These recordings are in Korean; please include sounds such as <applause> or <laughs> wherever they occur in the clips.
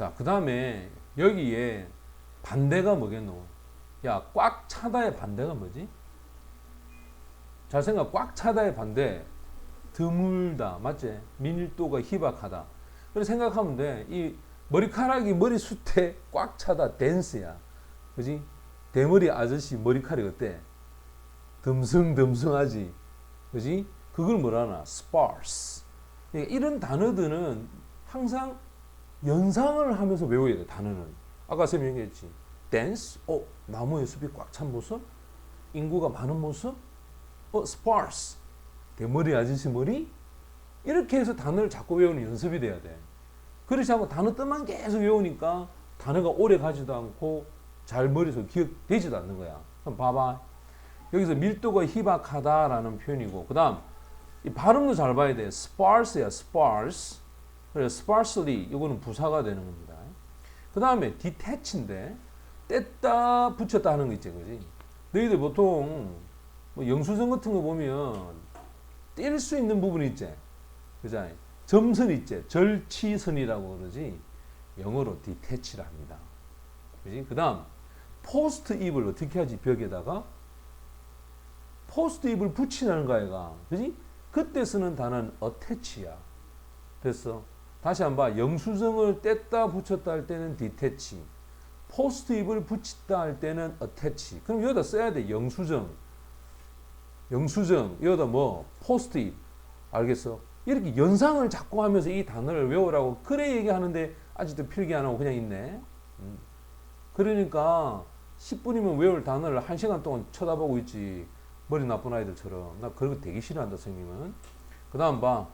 자, 그 다음에 여기에 반대가 뭐겠노? 야, 꽉 차다의 반대가 뭐지? 잘 생각, 꽉 차다의 반대. 드물다. 맞지? 밀도가 희박하다. 그래 생각하면 돼. 이 머리카락이 머리숱에 꽉 차다. 댄스야. 그지? 대머리 아저씨 머리카락이 어때? 듬성듬성하지. 그지? 그걸 뭐라나? sparse. 그러니까 이런 단어들은 항상 연상을 하면서 외워야 돼, 단어는. 아까 쌤이 얘기했지. 댄스? 어, 나무의 숲이 꽉 찬 모습? 인구가 많은 모습? 어, sparse. 대머리 아저씨 머리? 이렇게 해서 단어를 자꾸 외우는 연습이 돼야 돼. 그렇지 않고 단어 뜻만 계속 외우니까 단어가 오래 가지도 않고 잘 머릿속에 기억되지도 않는 거야. 그럼 봐봐. 여기서 밀도가 희박하다라는 표현이고, 그 다음, 이 발음도 잘 봐야 돼. sparse야, sparse. 그래, sparsely, 이거는 부사가 되는 겁니다. 그 다음에 detach인데, 뗐다, 붙였다 하는 거 있지, 그지? 너희들 보통, 뭐 영수증 같은 거 보면, 뗄 수 있는 부분이 있지. 그죠? 점선 있지. 절치선이라고 그러지. 영어로 detach라 합니다. 그지? 그 다음, 포스트 입을 어떻게 하지, 벽에다가? 포스트 입을 붙이는 거야, 그지? 그때 쓰는 단어는 attach야. 됐어. 다시 한번 봐. 영수증을 뗐다 붙였다 할 때는 detach. 포스트 입을 붙였다 할 때는 attach. 그럼 여기다 써야 돼. 영수증. 영수증. 여기다 뭐? 포스트 입. 알겠어? 이렇게 연상을 자꾸 하면서 이 단어를 외우라고 그래 얘기하는데 아직도 필기 안 하고 그냥 있네. 음. 그러니까 10분이면 외울 단어를 1시간 동안 쳐다보고 있지. 머리 나쁜 아이들처럼. 나 그런 거 되게 싫어한다, 선생님은. 그 다음 봐.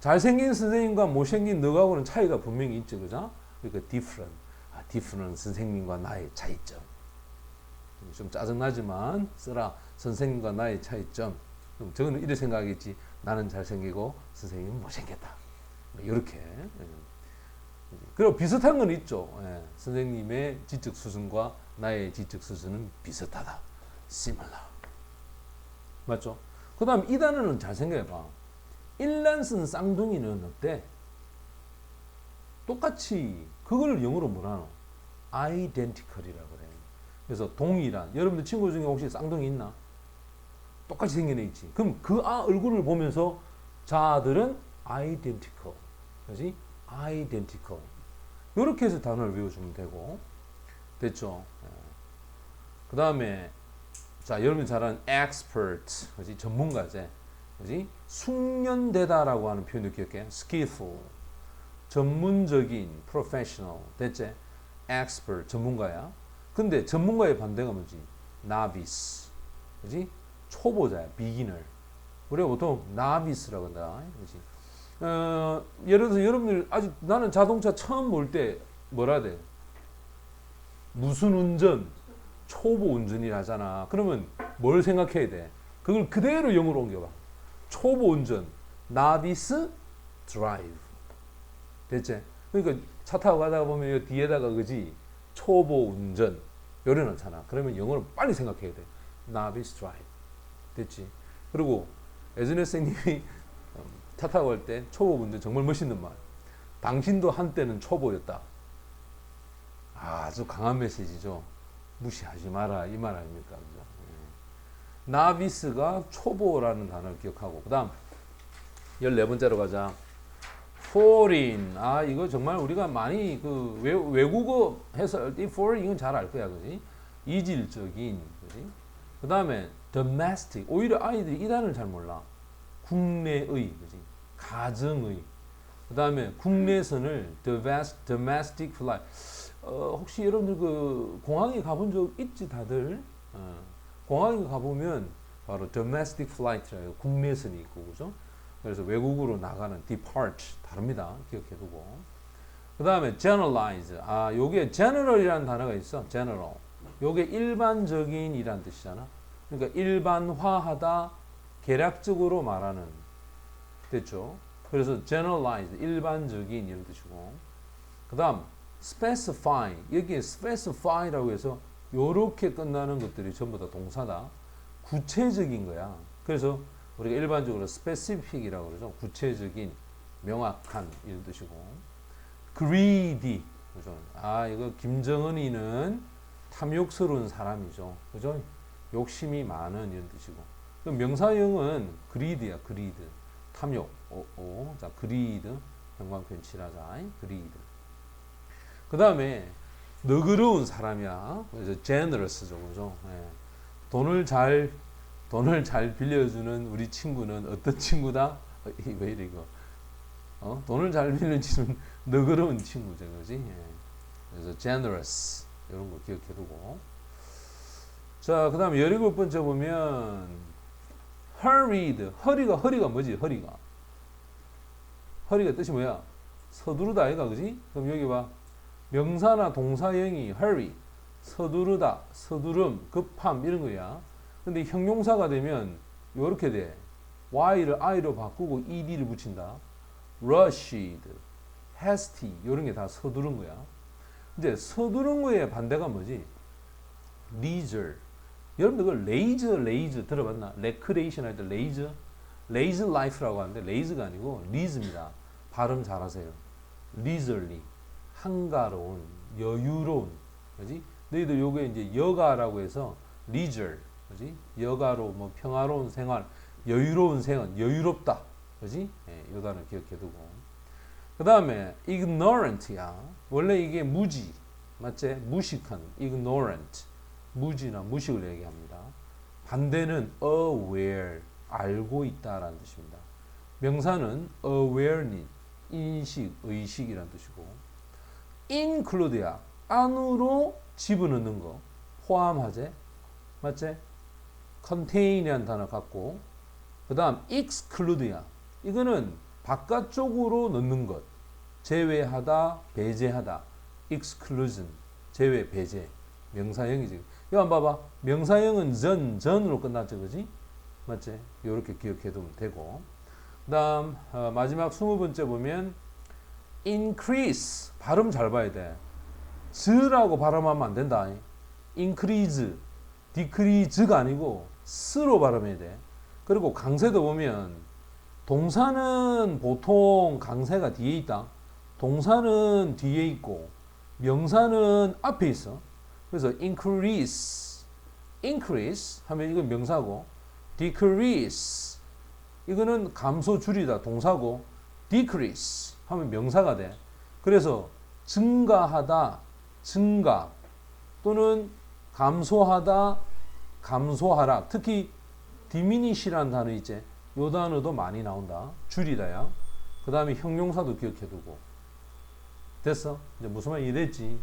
잘생긴 선생님과 못생긴 너하고는 차이가 분명히 있죠, 그죠? 그러니까 different. 아, different 선생님과 나의 차이점. 좀 짜증나지만 쓰라. 선생님과 나의 차이점. 그럼 저거는 이래 생각하겠지. 나는 잘생기고 선생님은 못생겼다. 이렇게. 그리고 비슷한 건 있죠. 예. 선생님의 지적 수준과 나의 지적 수준은 비슷하다. similar. 맞죠? 그 다음 이 단어는 잘 생각해봐. 일란 쓴 쌍둥이는 어때? 똑같이 그걸 영어로 뭐라노? identical이라고 그래. 그래서 동일한. 여러분들 친구 중에 혹시 쌍둥이 있나? 똑같이 생긴 애 있지. 그럼 그 아 얼굴을 보면서 자들은 identical. 그지? identical. 이렇게 해서 단어를 외워주면 되고. 됐죠? 그 다음에 자, 여러분 잘 아는 expert, 그지? 전문가제, 그지? 숙련되다라고 하는 표현을 기억해. skillful, 전문적인, professional, 됐지? expert, 전문가야. 근데 전문가의 반대가 뭐지? novice, 그지? 초보자야, beginner. 우리가 보통 novice라고 한다, 그지? 어, 예를 들어서 여러분들 아직 나는 자동차 처음 몰때 뭐라 돼? 무슨 운전? 초보 운전이라 하잖아. 그러면 뭘 생각해야 돼? 그걸 그대로 영어로 옮겨봐. 초보 운전, 나비스 드라이브. 됐지? 그러니까 차 타고 가다가 보면 이 뒤에다가 그지 초보 운전 요래 놓잖아. 그러면 영어를 빨리 생각해야 돼. 나비스 드라이브. 됐지? 그리고 예전에 선생님이 차 타고 갈 때 초보 운전 정말 멋있는 말. 당신도 한때는 초보였다. 아주 강한 메시지죠. 무시하지 마라 이 말 아닙니까? 그죠? 예. 나비스가 초보라는 단어를 기억하고 그다음 14번째로 가자. foreign. 아 이거 정말 우리가 많이 그 외, 외국어 해설 이 foreign 이건 잘 알 거야 그지? 이질적인 그지? 그다음에 domestic. 오히려 아이들이 이 단어를 잘 몰라. 국내의 그지? 가정의. 그다음에 국내선을 domestic flight. 어, 혹시 여러분들 그 공항에 가본 적 있지 다들? 어, 공항에 가보면 바로 domestic flight라고 국내선이 있고 그죠? 그래서 외국으로 나가는 depart 다릅니다. 기억해두고. 그 다음에 generalize. 아, 요게 general이라는 단어가 있어. general. 요게 일반적인이란 뜻이잖아. 그러니까 일반화하다, 개략적으로 말하는. 됐죠? 그래서 generalize, 일반적인 이런 뜻이고. 그 다음 specify 여기에 specify라고 해서 요렇게 끝나는 것들이 전부 다 동사다. 구체적인 거야. 그래서 우리가 일반적으로 specific이라고 그러죠. 구체적인, 명확한 이런 뜻이고 greedy 그죠? 아, 이거 김정은이는 탐욕스러운 사람이죠. 그죠? 욕심이 많은 이런 뜻이고. 그럼 명사형은 그리드야, 그리드. 탐욕. 오, 오. 자, 그리드. 형광펜 칠하자. 그리드. 그 다음에 너그러운 사람이야. 그래서 generous죠, 그죠? 예. 돈을 잘 돈을 잘 빌려주는 우리 친구는 어떤 친구다? <laughs> 왜 이래 이거? 어? 돈을 잘 친구는 너그러운 친구죠, 그지? 예. 그래서 generous 이런 거 기억해두고. 자, 그다음 열일곱 번째 보면 hurried. 허리가 허리가 뭐지? 허리가 허리가 뜻이 뭐야? 서두르다 아이가 그지? 그럼 여기 봐. 명사나 동사형이 hurry, 서두르다, 서두름, 급함 이런 거야. 근데 형용사가 되면 이렇게 돼. y를 i로 바꾸고 ed를 붙인다. rushed, hasty 이런 게 다 서두른 거야. 이제 서두른 거의 반대가 뭐지? leisure. 여러분들 그 레이저 레이저 들어봤나? 레크레이션 할 때 레이저 레이즈 라이프라고 하는데 레이즈가 아니고 리즈입니다. 발음 잘하세요. leisurely 한가로운 여유로운 그지? 너희들 요게 이제 여가라고 해서 leisure 그지? 여가로 뭐 평화로운 생활 여유로운 생활 여유롭다 그지? 예, 요 단어 기억해두고 그 다음에 ignorant야 원래 이게 무지 맞지? 무식한 ignorant 무지나 무식을 얘기합니다. 반대는 aware 알고 있다라는 뜻입니다. 명사는 awareness 인식 의식이라는 뜻이고 include야 안으로 집어넣는 거. 포함하제 맞지? contain이라는 단어 갖고. 그 다음 exclude야 이거는 바깥쪽으로 넣는 것. 제외하다 배제하다. exclusion 제외 배제. 명사형이지 한번 봐봐. 명사형은 전 전으로 끝났죠 그지? 맞지? 이렇게 기억해 두면 되고. 그 다음 어, 마지막 스무 번째 보면 increase. 발음 잘 봐야 돼. 즈라고 발음하면 안 된다. increase. decrease가 아니고 스로 발음해야 돼. 그리고 강세도 보면 동사는 보통 강세가 뒤에 있다. 동사는 뒤에 있고 명사는 앞에 있어. 그래서 increase. increase 하면 이건 명사고 decrease. 이거는 감소 줄이다. 동사고 decrease 하면 명사가 돼. 그래서 증가하다 증가 또는 감소하다 감소하라. 특히 diminish라는 단어 있지. 요 단어도 많이 나온다. 줄이다야. 그 다음에 형용사도 기억해두고. 됐어? 이제 무슨 말 이해됐지?